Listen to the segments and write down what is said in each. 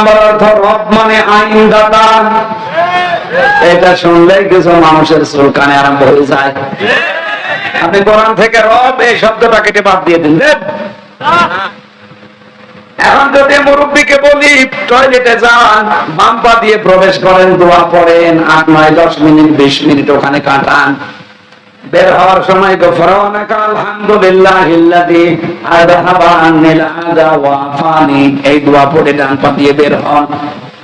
Number অর্থ রব মানে আইনদাতা। এটা শুনলেই কিছু মানুষের চুলকানে আরম্ভ হয়ে যায়। আপনি কোরআন থেকে রব এই শব্দটা কেটে বাদ দিয়ে দিন এখন যদি মুরব্বীকে বলি, টয়লেটে যান বাম পা দিয়ে প্রবেশ করেন, দোয়া পড়েন, আট, নয়, দশ মিনিট, বিশ মিনিট ওখানে কাটান। বের হওয়ার সময় গফরানাকা আলহামদুলিল্লাহ আযহাবা আন্নিল আযা ওয়া আফানি। এই দোয়া পড়ে ডান পা বের হন।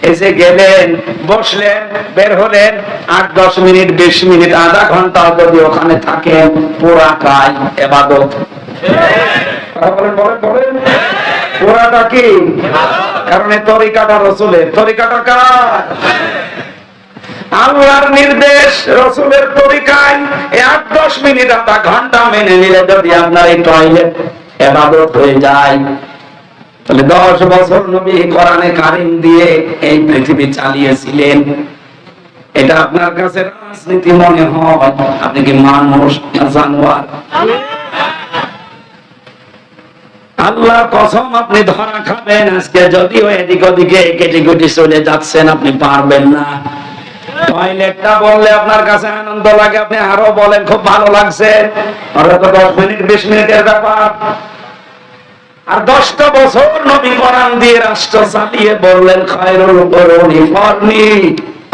এসে গেলেন, বসলেন, বের হলেন। আট, দশ মিনিট, বিশ মিনিট, আধা ঘণ্টা যদি ওখানে থাকেন, পুরা কাজ এবাদত। বলেন পুরাটা কি? কারণ তরিকাটা রসুলের। তরিকাটা কার? আল্লাহর নির্দেশ, রসুলের তরিকায় আট দশ মিনিট আধা ঘণ্টা মেনে নিলে যদি আপনার এই টয়লেট এবাদত হয়ে যায়, তাহলে দশ বছর নবী কোরআনে কারিম দিয়ে এই পৃথিবী চালিয়েছিলেন। এটা আপনার কাছে রাজনীতি মনে হয়? আপনি কি মানুষ জানোয়ার? আল্লাহ কসম, আপনি ধরা খাবেন। আজকে যদিও এদিক ওদিকে কেটে কুটি চলে যাচ্ছেন, আপনি পারবেন না। টয়লেটটা বললে আপনার কাছে আনন্দ লাগে, আপনি আরও বলেন, খুব ভালো লাগছে। ওরা তো দশ মিনিট, বিশ মিনিটের ব্যাপার। আর দশটা বছর নবী দিয়ে রাষ্ট্র চালিয়ে বললেন করুনি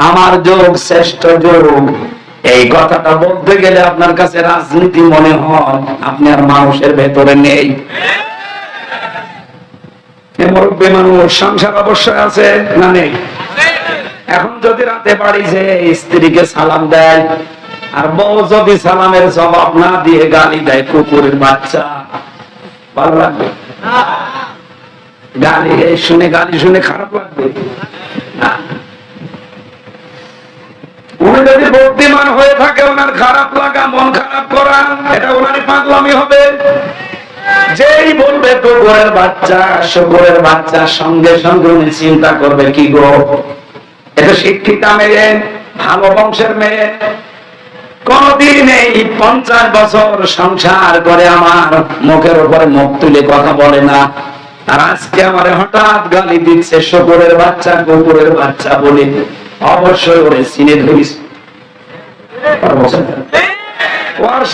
আমার যোগ, শ্রেষ্ঠ যোগ। এই কথাটা বলতে গেলে আপনার কাছে রাজনীতি মনে হয়, আপনি আর মানুষের ভেতরে নেই। মুরব্বী মানুষ, সংসার অবশ্যই আছে না নেই? এখন যদি রাতে বাড়ি যে স্ত্রীকে সালাম দেয়, আর বউ যদি সালামের জবাব না দিয়ে গালি দেয়, কুকুরের বাচ্চা, ভালো লাগবে? গালি শুনে গালি শুনে খারাপ লাগবে? লাগা, মন খারাপ করা, এটা হবে। যেই বলবে বাচ্চা, শুকুরের বাচ্চা সঙ্গে সঙ্গে উনি চিন্তা করবে, কি গো? এটা শিক্ষিতা মেয়ে, ভালো বংশের মেয়ে। কোনদিন এই পঞ্চাশ বছর সংসার করে আমার মুখের উপরে মুখ তুলে কথা বলে না। আর আজকে আমার হঠাৎ গালি দিচ্ছে শুকুরের বাচ্চা, কুকুরের বাচ্চা বলে। অবশ্যই ওরে চিনে ধরিস।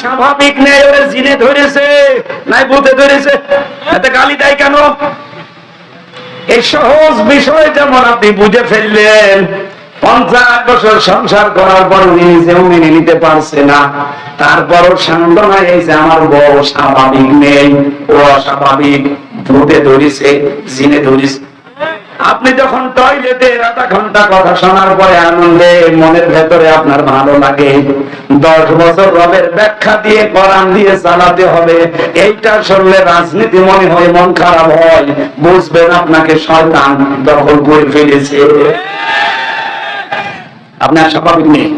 স্বাভাবিক নেই, ওরে জিনে ধরেছে, নাই বুঝে ধরেছে। এতে গালি দেয় কেন? এই সহজ বিষয় যেমন আপনি বুঝে ফেললেন, পঞ্চাশ বছর সংসার করার পর উনি নিজেও মেনে নিতে পারছে না, তারপরও সান্ত্বনা এই যে আমার বউ স্বাভাবিক নেই, ও অস্বাভাবিক ভূতে ধরিছে, জিনে ধরিছে। আপনি যখন টয়লেটে আধা ঘণ্টা কথা শোনার পরে আনন্দে মনের ভেতরে আপনার ভালো লাগে, দশ বছর রবের ব্যাখ্যা দিয়ে কোরআন দিয়ে চালাতে হবে, এইটা শুনলে রাজনীতি মনে হয় মন খারাপ হয়, বুঝবেন আপনাকে শয়তান দখল করে ফেলেছে। আপনার স্বাভাবিক নেই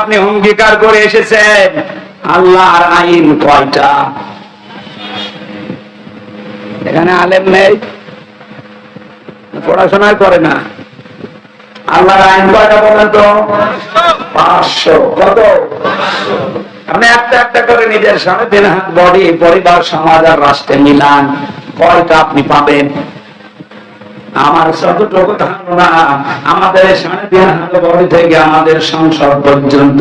আপনি অঙ্গীকার করে এসেছেন। আল্লাহর আইন কয়টা? এখানে আলেম নেই পড়াশোনায় করে না। আল্লাহর আইন কয়টা বলেন তো? পাঁচশো। কত? আপনি একটা একটা করে নিজের হাত বডি পরিবার, সমাজ আর রাষ্ট্রে মিলান। কয়টা আপনি পাবেন? আমার যতটুকু ধারণা, আমাদের সাড়ে তিন হাত বডি থেকে আমাদের সংসদ পর্যন্ত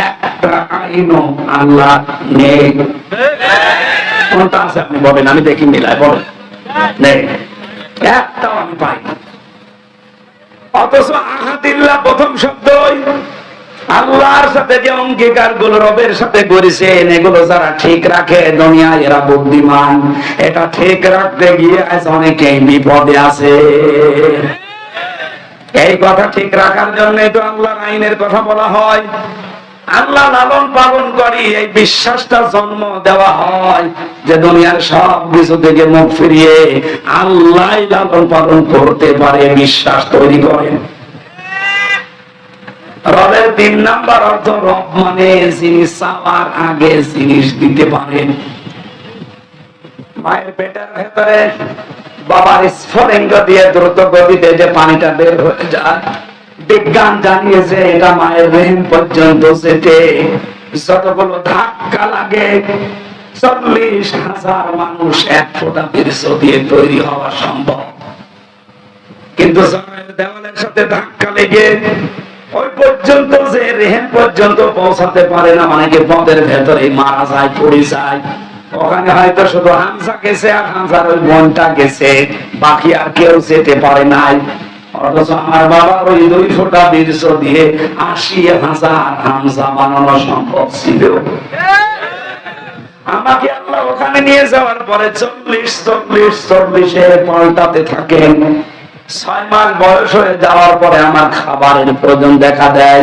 একটা আইনও আল্লাহ নেই। কোনটা আছে আপনি বলেন আমি দেখি মিলায়, বলেন। একটাও আমি পাই অথচ আহাদিল্লাহ প্রথম শব্দই আল্লাহর সাথে যে অঙ্গীকারগুলো রবের সাথে করেছেন, এগুলো যারা ঠিক রাখে, দুনিয়ায় এরা বুদ্ধিমান। এটা ঠিক রাখতে গিয়ে আজ অনেকেই বিপদে আছে। এই কথা ঠিক রাখার জন্য তো আল্লাহর আইনের কথা বলা হয়। আল্লাহ লালন পালন করি, এই বিশ্বাসটা জন্ম দেওয়া হয় যে দুনিয়ার সব কিছু থেকে মুখ ফিরিয়ে আল্লাহ লালন পালন করতে পারে, বিশ্বাস তৈরি করেন। রবের তিন নাম্বার অর্থ রব মানে জিনিস চাওয়ার আগে জিনিস দিতে পারেন। মায়ের পেটের ভেতরে বাবার স্ফলিঙ্গ দিয়ে দ্রুত গতিতে যে পানিটা বের হয়ে যায় বিজ্ঞান জানিয়েছে, এটা মায়ের রেহিম পর্যন্ত যেতে যতগুলো ধাক্কা লাগে, চল্লিশ হাজার মানুষ এক ফোঁটা বীর্য দিয়ে তৈরি হওয়া সম্ভব। কিন্তু দেওয়ালের সাথে ধাক্কা লেগে ওই পর্যন্ত যে রেহেন পর্যন্ত পৌঁছাতে পারে না মানে কি পথের ভেতরে মারা যায়, পড়ে যায়। ওখানে হয়তো শুধু হামসা গেছে আর হামসার ওই বোনটা গেছে, বাকি আর কেউ যেতে পারে নাই। অথচ আমার ওই দুইশোটা বীর্ষ দিয়ে আশি হাজার হামজা বানানো সম্ভব ছিল। আমাকে আল্লাহ ওখানে নিয়ে যাওয়ার পরে চল্লিশ চল্লিশ, চল্লিশে পাল্টাতে থাকেন। ছয় মাস বয়স হয়ে যাওয়ার পরে আমার খাবারের প্রয়োজন দেখা দেয়।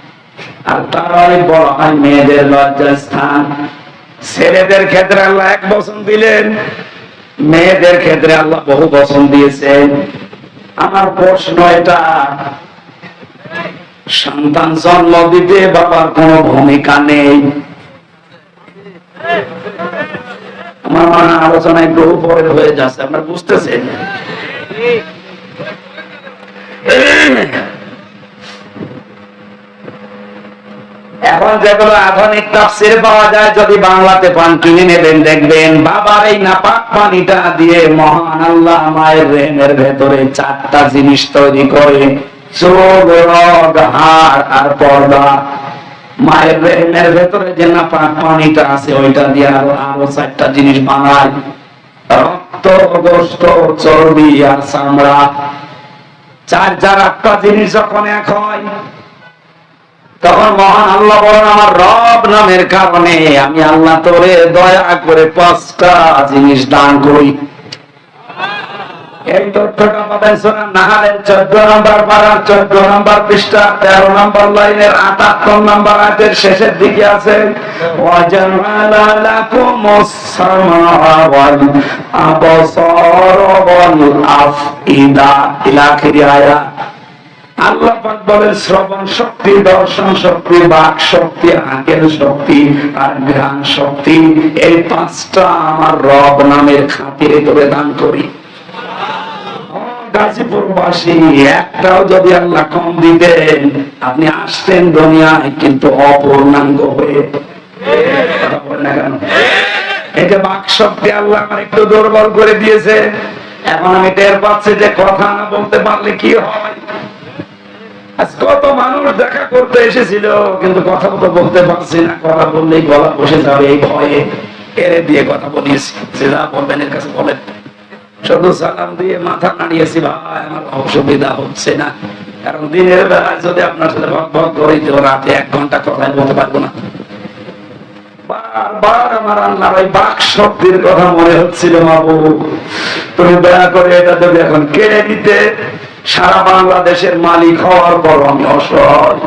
আর তারাইব বলা হয় মেয়েদের লজ্জা স্থান। ছেলেদের ক্ষেত্রে আল্লাহ এক বছর দিলেন, মেয়েদের ক্ষেত্রে আল্লাহ বহু বছর দিয়েছেন। আমার প্রশ্ন এটা, সন্তান জন্ম দিতে বাবার কোনো ভূমিকা নেই। আমার মনে হয় আলোচনা একটু উপরের হয়ে যাচ্ছে, আপনার বুঝতেছেন? এখন যেগুলো আধুনিক তাফসির পাওয়া যায়, যদি বাংলাতে পান কিনে নেবেন, দেখবেন বাবার এই নাপাক পানিটা দিয়ে মহান আল্লাহ মায়ের রেহেমের ভেতরে চারটা জিনিস তৈরি করে। আর পর্দা। মায়ের ভেতরে যে নাপাক পানিটা আছে, ওইটা দিয়ে আরও আরও চারটা জিনিস বানায়। রক্ত, গোস্ত, চর্বি আর চামড়া। চার চার আটটা জিনিস যখন এক হয় তখন মহান আল্লাহ বলেন, আমার রব নামের কারণে আমি আল্লাহ তোরে দয়া করে পাঁচটা জিনিস দান করি। এই তথ্যটা পাবেন সোনা নাহালের চোদ্দ নম্বর পাড়ার চোদ্দ নম্বর পৃষ্ঠা, তেরো নম্বর লাইনের আটাত্তর নম্বর আয়াতের শেষের দিকে আছে আবসর আফ ইদা ইলাখির আয়াত আল্লাহ বলেন, শ্রবণ শক্তি, দর্শন শক্তি, বাক শক্তি শক্তি আর ঘ্রাণ শক্তি, এই পাঁচটা আমার রব নামের খাতিরে তোরে দান করি। গাজীপুরবাসী, একটাও যদি আল্লাহ কম দিতেন, আপনি আসতেন দুনিয়ায়, কিন্তু অপূর্ণাঙ্গ হয়ে। যে বাক শক্তি আল্লাহ আমার একটু দুর্বল করে দিয়েছে, এখন আমি টের পাচ্ছি যে কথা না বলতে পারলে কি হয়? কত মানুষ দেখা করতে এসেছিল, কিন্তু কথা তো বলতে পারছি না। কথা বললেই গলা বসে যাবে এই ভয়ে। এরে দিয়ে কথা বলিয়েছি। যা এর কাছে বলেন। শুধু সালাম দিয়ে মাথা নাড়িয়েছি, ভাই, আমার অসুবিধা হচ্ছে না। কারণ দিনের বেলায় যদি আপনার সাথে ভক ভক করি, তো রাতে এক ঘণ্টা কথা বলতে পারব না। বারবার আমার আল্লাহর ওই বাক শক্তির কথা মনে হচ্ছিল, বাবু। তুমি দয়া করে এটা যদি এখন কেড়ে নিতে সারা বাংলাদেশের মালিক হওয়ার পর আমি অসহায়।